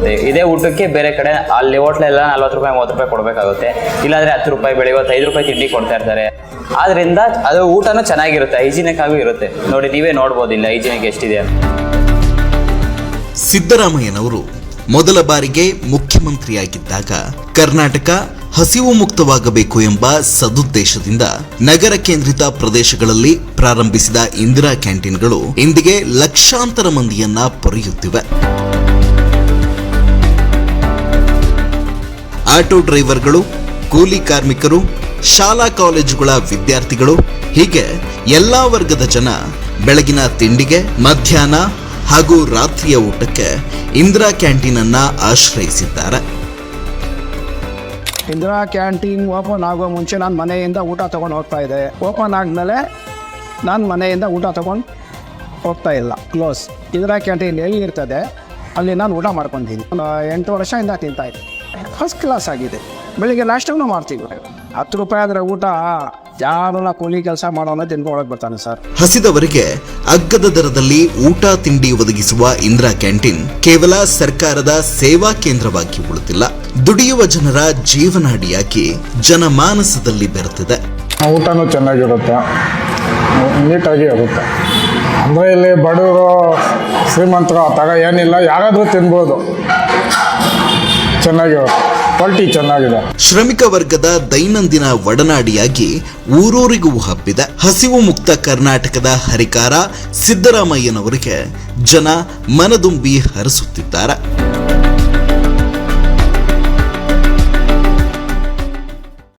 ಕೊಡ್ಬೋದು ಇದೇ ಊಟಕ್ಕೆ ಬೇರೆ ಕಡೆ ಅಲ್ಲಿ ಹೋಟ್ಲೆಲ್ಲ ನಲ್ವತ್ತು ರೂಪಾಯಿ, ಮೂವತ್ತು ರೂಪಾಯಿ ಕೊಡಬೇಕಾಗುತ್ತೆ. ಇಲ್ಲಾಂದ್ರೆ ಹತ್ತು ರೂಪಾಯಿ, ಬೆಳಿಗ್ಗೆ ರೂಪಾಯಿ ತಿಂಡಿ ಕೊಡ್ತಾ ಇರ್ತಾರೆ. ಆದ್ರಿಂದ ಅದು ಊಟನೂ ಚೆನ್ನಾಗಿರುತ್ತೆ ಹೈಜಿನಿಕ್ ಆಗೂ ಇರುತ್ತೆ. ನೋಡಿ, ನೀವೇ ನೋಡ್ಬೋದು ಇಲ್ಲ ಹೈಜಿನಿಕ್ ಎಷ್ಟಿದೆ ಅಂತ. ಸಿದ್ದರಾಮಯ್ಯನವರು ಮೊದಲ ಬಾರಿಗೆ ಮುಖ್ಯಮಂತ್ರಿಯಾಗಿದ್ದಾಗ ಕರ್ನಾಟಕ ಹಸಿವು ಮುಕ್ತವಾಗಬೇಕು ಎಂಬ ಸದುದ್ದೇಶದಿಂದ ನಗರ ಕೇಂದ್ರಿತ ಪ್ರದೇಶಗಳಲ್ಲಿ ಪ್ರಾರಂಭಿಸಿದ ಇಂದಿರಾ ಕ್ಯಾಂಟೀನ್ಗಳು ಇಂದಿಗೆ ಲಕ್ಷಾಂತರ ಮಂದಿಯನ್ನ ಪೊರೆಯುತ್ತಿವೆ. ಆಟೋ ಡ್ರೈವರ್ಗಳು, ಕೂಲಿ ಕಾರ್ಮಿಕರು, ಶಾಲಾ ಕಾಲೇಜುಗಳ ವಿದ್ಯಾರ್ಥಿಗಳು, ಹೀಗೆ ಎಲ್ಲಾ ವರ್ಗದ ಜನ ಬೆಳಗಿನ ತಿಂಡಿಗೆ, ಮಧ್ಯಾಹ್ನ ಹಾಗೂ ರಾತ್ರಿಯ ಊಟಕ್ಕೆ ಇಂದಿರಾ ಕ್ಯಾಂಟೀನ್ ಅನ್ನ ಆಶ್ರಯಿಸಿದ್ದಾರೆ. ಇಂದಿರಾ ಕ್ಯಾಂಟೀನ್ ಓಪನ್ ಆಗೋ ಮುಂಚೆ ನಾನು ಮನೆಯಿಂದ ಊಟ ತಗೊಂಡು ಹೋಗ್ತಾ ಇದ್ದೆ. ಓಪನ್ ಆದಮೇಲೆ ನಾನು ಮನೆಯಿಂದ ಊಟ ತಗೊಂಡು ಹೋಗ್ತಾ ಇಲ್ಲ. ಕ್ಲೋಸ್. ಇಂದಿರಾ ಕ್ಯಾಂಟೀನ್ ಎಲ್ಲಿ ಇರ್ತದೆ, ಅಲ್ಲಿ ನಾನು ಊಟ ಮಾಡ್ಕೊತೀನಿ. ಎಂಟು ವರ್ಷದಿಂದ ತಿಂತಾ ಇದ್ದೆ. ಫಸ್ಟ್ ಕ್ಲಾಸ್ ಆಗಿದೆ. ಬೆಳಿಗ್ಗೆ ನಾಷ್ಟವನ್ನು ಮಾಡ್ತೀವಿ. ಹತ್ತು ರೂಪಾಯಿ ಆದರೆ ಊಟ ಯಾರನ್ನ ಕೂಲಿ ಕೆಲಸ ಮಾಡೋಣ ತಿನ್ಕೊಳಕ್ಕೆ ಬರ್ತಾನೆ ಸರ್ ಹಸಿದವರಿಗೆ ಅಗ್ಗದ ದರದಲ್ಲಿ ಊಟ ತಿಂಡಿ ಒದಗಿಸುವ ಇಂದಿರಾ ಕ್ಯಾಂಟೀನ್ ಕೇವಲ ಸರ್ಕಾರದ ಸೇವಾ ಕೇಂದ್ರವಾಗಿ ಉಳಿದಿಲ್ಲ ದುಡಿಯುವ ಜನರ ಜೀವನಾಡಿಯಾಗಿ ಜನಮಾನಸದಲ್ಲಿ ಬೆರೆತಿದೆ. ಊಟನೂ ಚೆನ್ನಾಗಿರುತ್ತೆ. ನೀಟಾಗಿ ಇರುತ್ತೆ. ಅಂದರೆ ಇಲ್ಲಿ ಬಡವರು ಶ್ರೀಮಂತರು ಆ ಥರ ಏನಿಲ್ಲ. ಯಾರಾದರೂ ತಿನ್ಬೋದು. ಚೆನ್ನಾಗಿರುತ್ತೆ ಕ್ವಾಲಿಟಿ ಚೆನ್ನಾಗಿದೆ. ಶ್ರಮಿಕ ವರ್ಗದ ದೈನಂದಿನ ಒಡನಾಡಿಯಾಗಿ ಊರೂರಿಗೂ ಹಬ್ಬಿದೆ ಹಸಿವು ಮುಕ್ತ ಕರ್ನಾಟಕದ ಹರಿಕಾರ ಸಿದ್ದರಾಮಯ್ಯನವರಿಗೆ ಜನ ಮನದುಂಬಿ ಹರಿಸುತ್ತಿದ್ದಾರೆ.